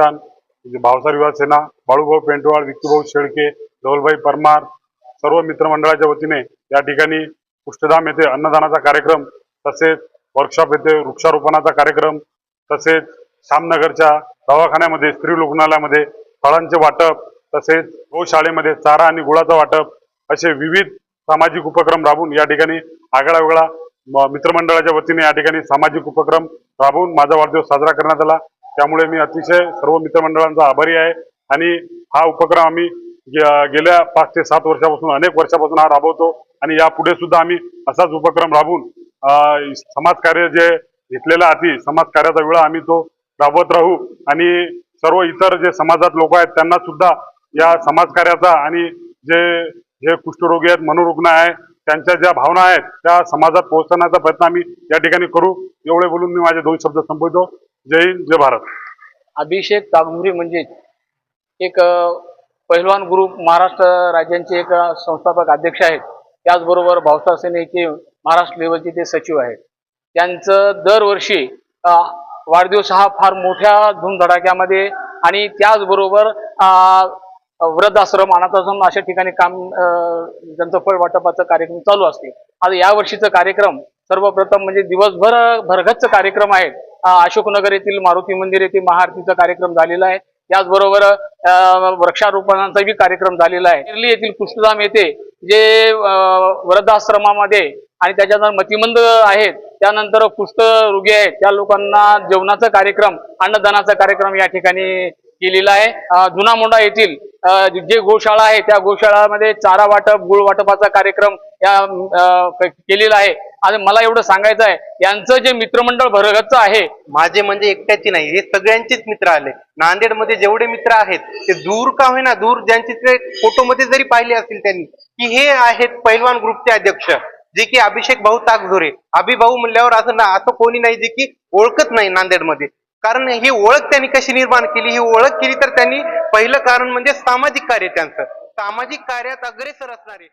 प्रतिष्ठान म्हणजे भावसार युवा सेना बाळूभाऊ पेंटवाळ विक्कीभाऊ शेळके धवलभाई परमार सर्व मित्रमंडळाच्या वतीने या ठिकाणी पुष्टधाम येथे अन्नदानाचा कार्यक्रम तसेच वर्कशॉप येथे वृक्षारोपणाचा कार्यक्रम तसेच श्यामनगरच्या दवाखान्यामध्ये स्त्री रुग्णालयामध्ये फळांचे वाटप तसेच गोशाळेमध्ये चारा आणि गुळाचं वाटप असे विविध सामाजिक उपक्रम राबवून या ठिकाणी आगळा वेगळा मित्रमंडळाच्या वतीने या ठिकाणी सामाजिक उपक्रम राबवून माझा वाढदिवस साजरा करण्यात आला. त्यामुळे मी अतिशय सर्व मित्रमंडळांचा आभारी आहे. आणि हा उपक्रम आम्ही गे- गेल्या पाच ते सात वर्षापासून अनेक वर्षापासून हा राबवतो. आणि यापुढे सुद्धा आम्ही असाच उपक्रम राबवून समाजकार्य जे घेतलेला अति समाजकार्याचा वेळा आम्ही तो राबवत राहू. आणि सर्व इतर जे समाजात लोक आहेत त्यांना सुद्धा या समाजकार्याचा आणि जे जे कुष्ठरोगी आहेत मनोरुग्ण आहे त्यांच्या ज्या भावना आहेत त्या समाजात पोहोचवण्याचा प्रयत्न आम्ही या ठिकाणी करू. एवढे बोलून मी माझे दोन शब्द संपवतो. जय हिंद जय भारत. अभिषेक तागमुरी म्हणजे एक पहिलवान ग्रुप महाराष्ट्र राज्यांचे एक संस्थापक अध्यक्ष आहेत. त्याचबरोबर भावसार सेनेचे महाराष्ट्र लेवलचे ते सचिव आहेत. त्यांचं दरवर्षी वाढदिवस हा फार मोठ्या धूमधडाक्यामध्ये आणि त्याचबरोबर वृद्धाश्रम अनाथाश्रम अशा ठिकाणी काम त्यांचं फळ वाटपाचा कार्यक्रम चालू असते. आता यावर्षीचं कार्यक्रम सर्वप्रथम म्हणजे दिवसभर भरगच्च कार्यक्रम आहे. अशोकनगर येथील मारुती मंदिर येथे महाआरतीचा कार्यक्रम झालेला आहे. त्याचबरोबर अ, वृक्षारोपणाचाही कार्यक्रम झालेला आहे. शिर्ली येथील कुष्ठधाम येथे जे वृद्धाश्रमामध्ये आणि त्याच्यानंतर मतिमंद आहेत त्यानंतर कुष्ठरोगी आहेत त्या लोकांना जेवणाचा कार्यक्रम अन्नदानाचा कार्यक्रम या ठिकाणी केलेला आहे. जुनामोंडा जुना मोंडा येथील जे गोशाळा आहे त्या गोशाळामध्ये चारा वाटप गुळ वाटपाचा कार्यक्रम केलेलं आहे. आणि मला एवढं सांगायचं आहे यांचं जे मित्रमंडळ भरगतचं आहे माझे म्हणजे एकट्याची नाही हे सगळ्यांचेच मित्र आले. नांदेडमध्ये जेवढे मित्र आहेत ते दूर का होईना दूर ज्यांचे ते फोटोमध्ये जरी पाहिले असतील त्यांनी की हे आहेत पैलवान ग्रुपचे अध्यक्ष जे की अभिषेक भाऊ ताकझोरे. अभिभाऊ म्हणल्यावर असं ना असं कोणी नाही जे की ओळखत नाही नांदेडमध्ये. कारण ही ओळख त्यांनी कशी निर्माण केली ही ओळख केली तर त्यांनी पहिलं कारण म्हणजे सामाजिक कार्य त्यांचं. सामाजिक कार्यात अग्रेसर असणारे